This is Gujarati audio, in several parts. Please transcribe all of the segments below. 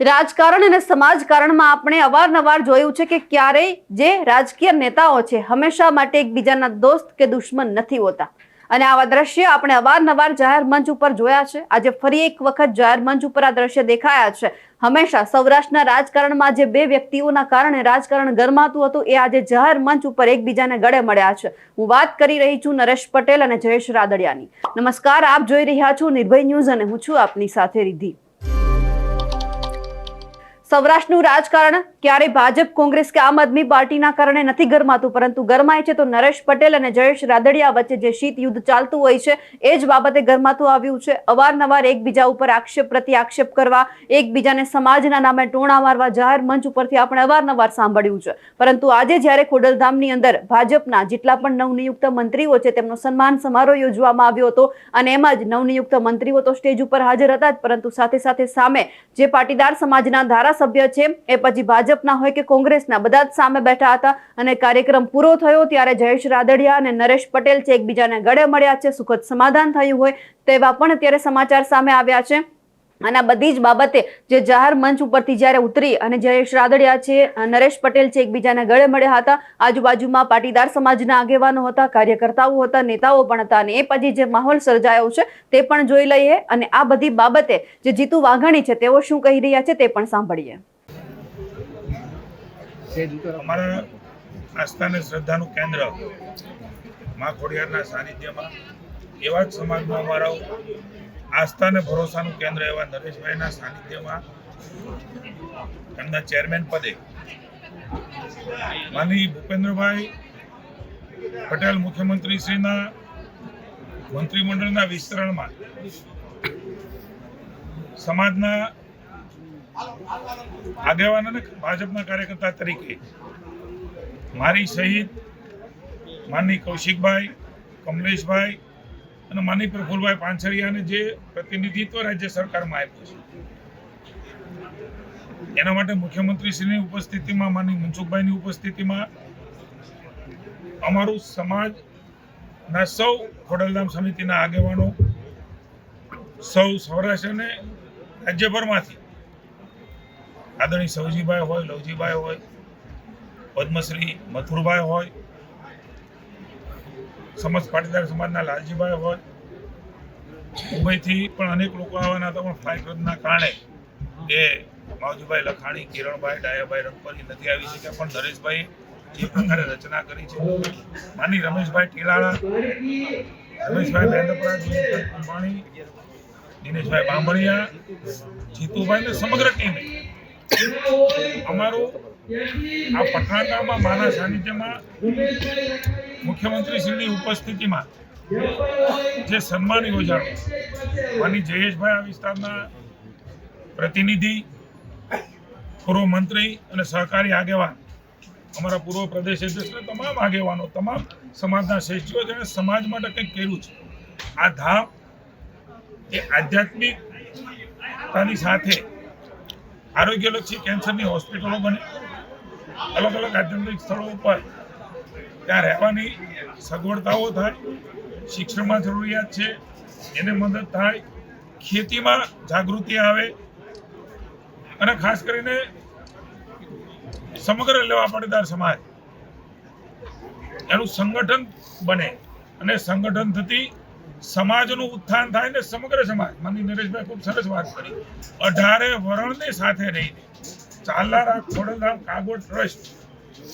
રાજકારણ અને સમાજકારણમાં આપણે અવારનવાર જોયું છે કે ક્યારેય જે રાજકીય નેતાઓ છે, હંમેશા માટે એકબીજાના દોસ્ત કે દુશ્મન નથી હોતા. અને આવા દ્રશ્ય આપણે અવારનવાર જાહેર મંચ ઉપર જોયા છે. આજે ફરી એક વખત જાહેર મંચ ઉપર આ દ્રશ્ય દેખાયા છે. હંમેશા સૌરાષ્ટ્રના રાજકારણમાં જે બે વ્યક્તિઓના કારણે રાજકારણ ગરમાતું હતું, એ આજે જાહેર મંચ ઉપર એકબીજાને ગળે મળ્યા છે. હું વાત કરી રહી છું નરેશ પટેલ અને જયેશ રાદડિયાની. નમસ્કાર, આપ જોઈ રહ્યા છો નિર્ભય ન્યૂઝ અને હું છું આપની સાથે રિધિ સૌરાષ્ટ્રનું રાજકારણ ક્યારે ભાજપ, કોંગ્રેસ કે આમ આદમી પાર્ટીના કારણે નથી ગરમાતું, પરંતુ ગરમાય છે તો નરેશ પટેલ અને જયેશ રાદડિયા વચ્ચે જે શીત યુદ્ધ ચાલતું હોય છે, એ જ બાબતે ગરમાતું આવ્યું છે. અવારનવાર એકબીજા ઉપર આક્ષેપ પ્રતિ આક્ષેપ કરવા, એકબીજાને સમાજના નામે ટોણા મારવા, જાહેર મંચ ઉપરથી આપણે અવારનવાર સાંભળ્યું છે. પરંતુ આજે જ્યારે ખોડલધામની અંદર ભાજપના જેટલા પણ નવનિયુક્ત મંત્રીઓ છે, તેમનો સન્માન સમારોહ યોજવામાં આવ્યો હતો અને એમાં જ નવનિયુક્ત મંત્રીઓ તો સ્ટેજ ઉપર હાજર હતા જ, પરંતુ સાથે સાથે સામે જે પાટીદાર સમાજના ધારાસભ્ય છે. એ પછી ભાજપના હોય કે કોંગ્રેસના બધા જ સામે બેઠા હતા અને કાર્યક્રમ પૂરો થયો ત્યારે જયેશ રાદડિયા અને નરેશ પટેલ છે એકબીજાને ગળે મળ્યા છે. સુખદ સમાધાન થયું હોય તેવા પણ અત્યારે સમાચાર સામે આવ્યા છે. અને આ બધી જ બાબતે જે જાહેર મંચ ઉપરથી જ્યારે ઉતરી અને જયેશ રાદડિયા છે નરેશ પટેલ છે એકબીજાને ગળે મળ્યા હતા. આજુબાજુમાં પાટીદાર સમાજના આગેવાનો હતા કાર્યકર્તાઓ હતા નેતાઓ પણ હતા અને એ પછી જે માહોલ સર્જાયો છે તે પણ જોઈ લઈએ અને આ બધી બાબતે જે જીતુ વાઘાણી છે તેઓ શું કહી રહ્યા છે તે પણ સાંભળીએ. અમારા આસ્થા અને શ્રદ્ધાનું કેન્દ્ર મા ખોડિયારના સાનિધ્યમાં એવા જ સમાજમાં અમારા આસ્થા અને ભરોસાનું કેન્દ્ર એવા નરેશભાઈના સાનિધ્યમાં એમના ચેરમેન પદે માની ભૂપેન્દ્રભાઈ પટેલ મુખ્યમંત્રીશ્રીના મંત્રીમંડળના વિસ્તરણમાં સમાજના આગેવાન અને ભાજપના કાર્યકર્તા તરીકે મારી સહિત માનની કૌશિકભાઈ, કમલેશભાઈ અને માની પ્રફુલભાઈ પાનસરિયાને જે પ્રતિનિધિત્વ રાજ્ય સરકારમાં આપ્યું છે. એના માટે મુખ્યમંત્રીશ્રીની ઉપસ્થિતિમાં માની મનસુખભાઈની ઉપસ્થિતિમાં અમારું સમાજના સૌ ખોડલધામ સમિતિના આગેવાનો, સૌ સૌરાષ્ટ્ર અને રાજ્યભરમાંથી આદરણીય સૌજીભાઈ હોય, લવજીભાઈ હોય, પદ્મશ્રી મથુરભાઈ હોય સમસ્ત પાટીદાર સમાજના લાલજીભાઈ હોય, મુંબઈથી પણ અનેક લોકો આવવાના હતા, પણ ફ્લાઇટ રદના કારણે એ માવજીભાઈ લખાણી, કિરણભાઈ, ડાયાભાઈ રંગપરી નથી આવી શક્યા, પણ નરેશભાઈ જે પ્રકારે રચના કરી છે. માની રમેશભાઈ ટીલાળા, રમેશભાઈ મહેન્દ્રપરા જીવનભાઈ દિનેશભાઈ બાંભણિયા જીતુભાઈ ને સમગ્ર ટીમે. અમારું આ પઠાણગામમાં મારા સાનિધ્યમાં મુખ્યમંત્રીશ્રીની ઉપસ્થિતિમાં જે સન્માન યોજાણું માની જયેશભાઈ આ વિસ્તારના પ્રતિનિધિ, પૂર્વ મંત્રી અને સહકારી આગેવાન, અમારા પૂર્વ પ્રદેશ અધ્યક્ષ તમામ આગેવાનો, તમામ સમાજના શ્રેષ્ઠીઓ જેણે સમાજ માટે કંઈક કર્યું છે. આ ધામ એ આધ્યાત્મિકતાની સાથે આરોગ્યલક્ષી કેન્સરની હોસ્પિટલો બને અલગ અલગ આધ્યાત્મિક સ્થળો ઉપર ત્યાં રહેવાની સગવડતાઓ થાય, શિક્ષણમાં જરૂરિયાત છે, એને મદદ થાય, ખેતીમાં જાગૃતિ આવે અને ખાસ કરીને સમગ્ર લેવા પાટીદાર સમાજ એનું સંગઠન બને અને સંગઠન થતી સમાજનું ઉત્થાન થાય ને સમગ્ર સમાજ. માની નરેશભાઈ ખૂબ સરસ વાત કરી. અઢારે વરણને સાથે રહીને ચાલનારા ખોડલધામ કાગોળ ટ્રસ્ટ.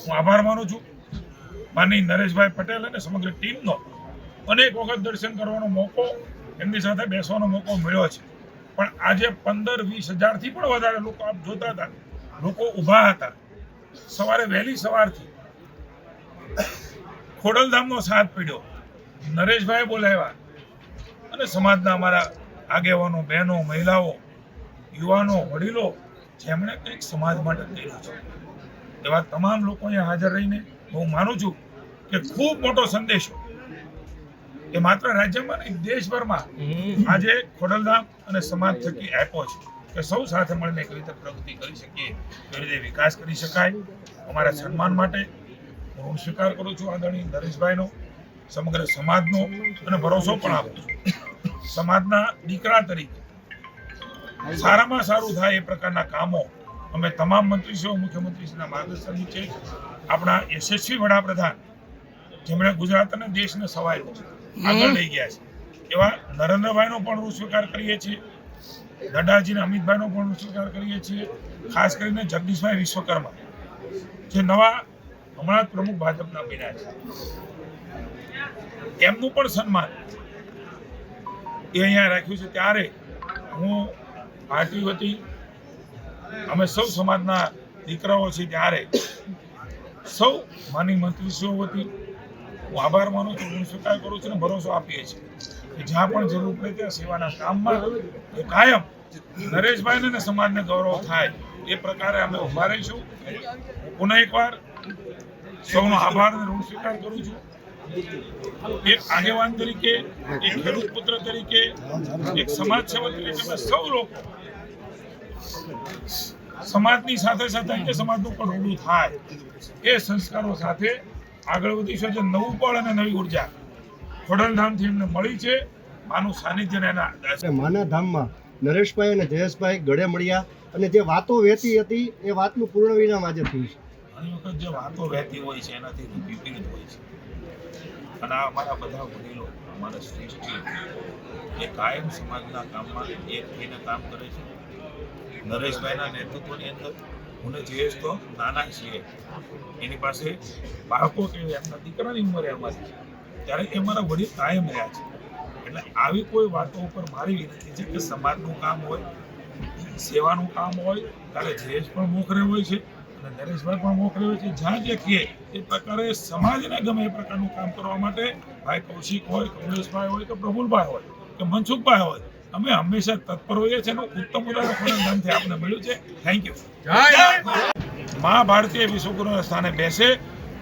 હું આભાર માનું છું. માની નરેશભાઈ પટેલ અને સમગ્ર ટીમનો અનેક વખત દર્શન કરવાનો મોકો એમની સાથે બેસવાનો મોકો મળ્યો છે. પણ આજે પંદર વીસ હજારથી પણ વધારે લોકો આપ જોતા હતા. લોકો ઊભા હતા. સવારે વહેલી સવારથી ખોડલધામનો સાથ પીડ્યો. નરેશભાઈ બોલાવ્યા અને સમાજના અમારા આગેવાનો, બહેનો, મહિલાઓ, યુવાનો, વડીલો જેમણે કંઈક સમાજ માટે કર્યું છે. એવા તમામ લોકો અહીંયા હાજર રહીને હું માનું છું કે ખૂબ મોટો સંદેશો એ માત્ર રાજ્યમાં નહીં દેશભરમાં આજે ખોડલધામ અને સમાજ થકી આપ્યો છે કે સૌ સાથે મળીને કેવી રીતે પ્રગતિ કરી શકીએ કેવી રીતે વિકાસ કરી શકાય અમારા સન્માન માટે હું સ્વીકાર કરું છું આદરણીય નરેશભાઈનો સમગ્ર સમાજનો અને ભરોસો પણ આપું છું. સમાજના દીકરા તરીકે સારામાં સારું થાય એ પ્રકારના કામો અમે તમામ મંત્રીશ્રીઓ મુખ્યમંત્રીશ્રીના માર્ગદર્શન નીચે આપણા યશસ્વી વડાપ્રધાન, જેમણે ગુજરાત અને દેશને સવાયું આગળ લઈ ગયા છે. એવા નરેન્દ્રભાઈનો પણ ઋણ સ્વીકાર કરીએ છીએ, નડ્ડાજીને અમિતભાઈનો પણ સ્વીકાર કરીએ છીએ, ખાસ કરીને જગદીશભાઈ વિશ્વકર્મા, જે નવા હમણાં પ્રમુખ ભાજપના બન્યા છે. એમનું પણ સન્માન એ અહીંયા રાખ્યું છે. ત્યારે હું પાર્ટી વતી અમે સૌ સમાજના દીકરાઓ છીએ ત્યારે સૌ માની મંત્રીશ્રીઓ વતી હું આભાર માનું છું, હું સ્વીકાર કરું છું અને ભરોસો આપીએ છીએ કે જ્યાં પણ જરૂર પડે ત્યાં સેવાના કામમાં એ કાયમ નરેશભાઈને અને સમાજને ગૌરવ થાય એ પ્રકારે અમે ઊભા રહીશું. પુનઃ એકવાર સૌનો આભાર અને ઋણ સ્વીકાર કરું છું. એક આગેવાન તરીકે એક ખેડૂત પુત્ર તરીકે એક સમાજ સેવક તરીકે અમે સૌ લોકો સમાજની સાથે સાથે અન્ય સમાજનું પણ ઊંડું થાય. એ સંસ્કારો સાથે આગળ વધીશું જે નવું બળ અને નવી ઊર્જા ખોડલધામથી એમને મળી છે. માનું સાનિધ્ય એના માના ધામમાં નરેશભાઈ અને જયેશભાઈ ગળે મળ્યા અને જે વાતો વહેતી હતી એ વાતનું પૂર્ણ વિરામ આજે થયું છે. ઘણી વખત જે વાતો વહેતી હોય છે એનાથી વિપરીત હોય છે. અને આ અમારા બધા વડીલો, અમારા શ્રેષ્ઠીઓ એ કાયમ સમાજના કામમાં એક થઈને કામ કરે છે. નરેશભાઈના નેતૃત્વની અંદર, હું જયેશ તો નાના છીએ. એની પાસે બાળકો કે એમના દીકરાની ઉંમરે અમારી ત્યારે એ મારા વડીલ કાયમ રહ્યા છે. એટલે આવી કોઈ વાતો ઉપર મારી વિનંતી છે કે સમાજનું કામ હોય, સેવાનું કામ હોય, ત્યારે જયેશ પણ મોખરે હોય છે. નરેશભાઈ પણ મોકલ્યો છે. જ્યાં જે કહે એ પ્રકારે સમાજને ગમે એ પ્રકારનું કામ કરવા માટે ભાઈ કૌશિક હોય કમલેશભાઈ હોય કે પ્રફુલભાઈ હોય કે મનસુખભાઈ હોય. અમે હંમેશા તત્પર હોઈએ છીએ એનું ઉત્તમ ઉદાહરણ ખોડલધામથી આપને મળ્યું છે. થેન્ક યુ મા ભારતીય વિશ્વગુરુના સ્થાને બેસે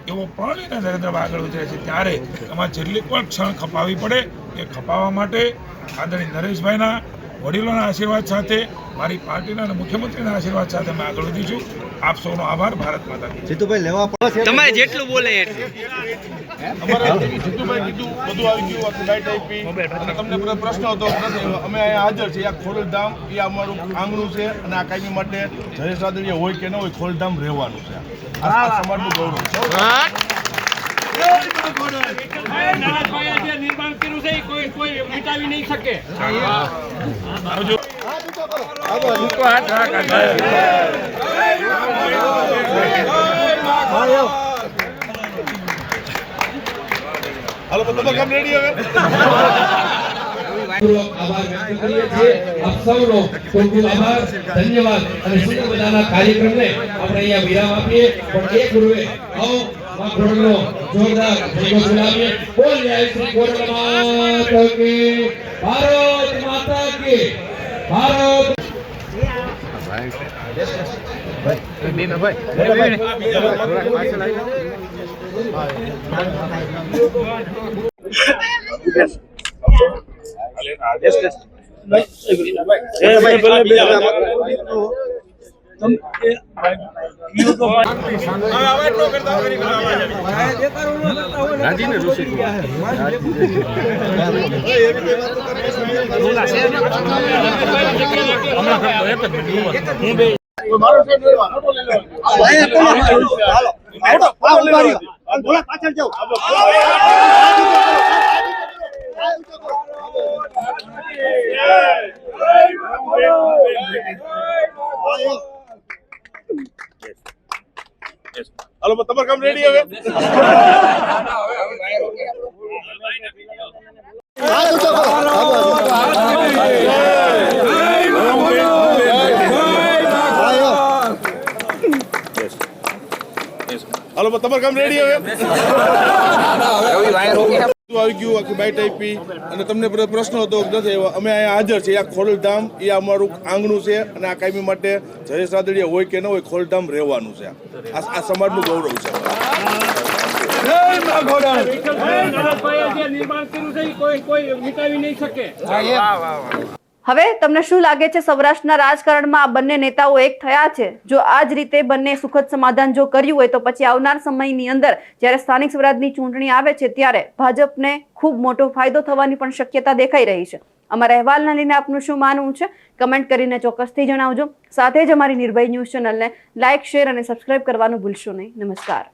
એવો પણ એને નરેન્દ્રભાઈ આગળ વધે છે. ત્યારે એમાં જેટલી પણ ક્ષણ ખપાવી પડે એ ખપાવવા માટે આદરણીય નરેશભાઈના વડીલોના આશીર્વાદ સાથે મારી પાર્ટીના અને મુખ્યમંત્રીના આશીર્વાદ સાથે અમે આગળ વધીશું આપ સૌનો આભાર ભારત માતા જીતુભાઈ લેવા પડે તમારે જેટલું બોલે એટલું. જીતુભાઈ કીધું બધું આવી ગયું લાઈટ આપી. અને તમને પ્રશ્ન હતો નથી. અમે અહીંયા હાજર છીએ આ ખોડલધામ એ અમારું આંગણું છે અને આ કાયમી માટે જયેશ રાદડિયા હોય કે ન હોય ખોડલધામ રહેવાનું છે. આ આ સમાજનું ગૌરવ છે. નિર્માણ કર્યું છે કોઈ કોઈ મિટાવી નહીં શકે. ધન્યવાદ અને સુંદર મજાના કાર્યક્રમને આપણે અહીંયા વિરામ આપીએ પણ એ પૂર્વે જોરદાર ભારત રાજીને ઋષિ પાછળ જાઓ Yeah! હાલો તમારું કામ રેડી હવે? હાલો તમારું કામ રેડી હવે? આવી ગયું આખી બાઇટ આપી. અને તમને પ્રશ્ન હતો નથી આવ્યા. અમે અહીંયા હાજર છીએ આ ખોડલધામ એ અમારું આંગણું છે અને આ કાયમી માટે જયેશ રાદડિયા હોય કે ન હોય ખોડલધામ રહેવાનું છે. આ આ સમાજનું ગૌરવ છે. નિર્માણ કર્યું છે કોઈ કોઈ મિટાવી નહીં શકે. હવે તમને શું લાગે છે સૌરાષ્ટ્રના રાજકારણમાં આ બંને નેતાઓ એક થયા છે? જો આ જ રીતે બંને સુખદ સમાધાન જો કર્યું હોય તો પછી આવનાર સમયની અંદર જ્યારે સ્થાનિક સ્વરાજની ચૂંટણી આવે છે ત્યારે ભાજપને ખૂબ મોટો ફાયદો થવાની પણ શક્યતા દેખાઈ રહી છે. અમારા અહેવાલને લઈને આપનું શું માનવું છે? કમેન્ટ કરીને ચોક્કસથી જણાવજો. સાથે જ અમારી નિર્ભય ન્યૂઝ ચેનલને લાઇક શેર અને સબસ્ક્રાઇબ કરવાનું ભૂલશો નહીં. નમસ્કાર.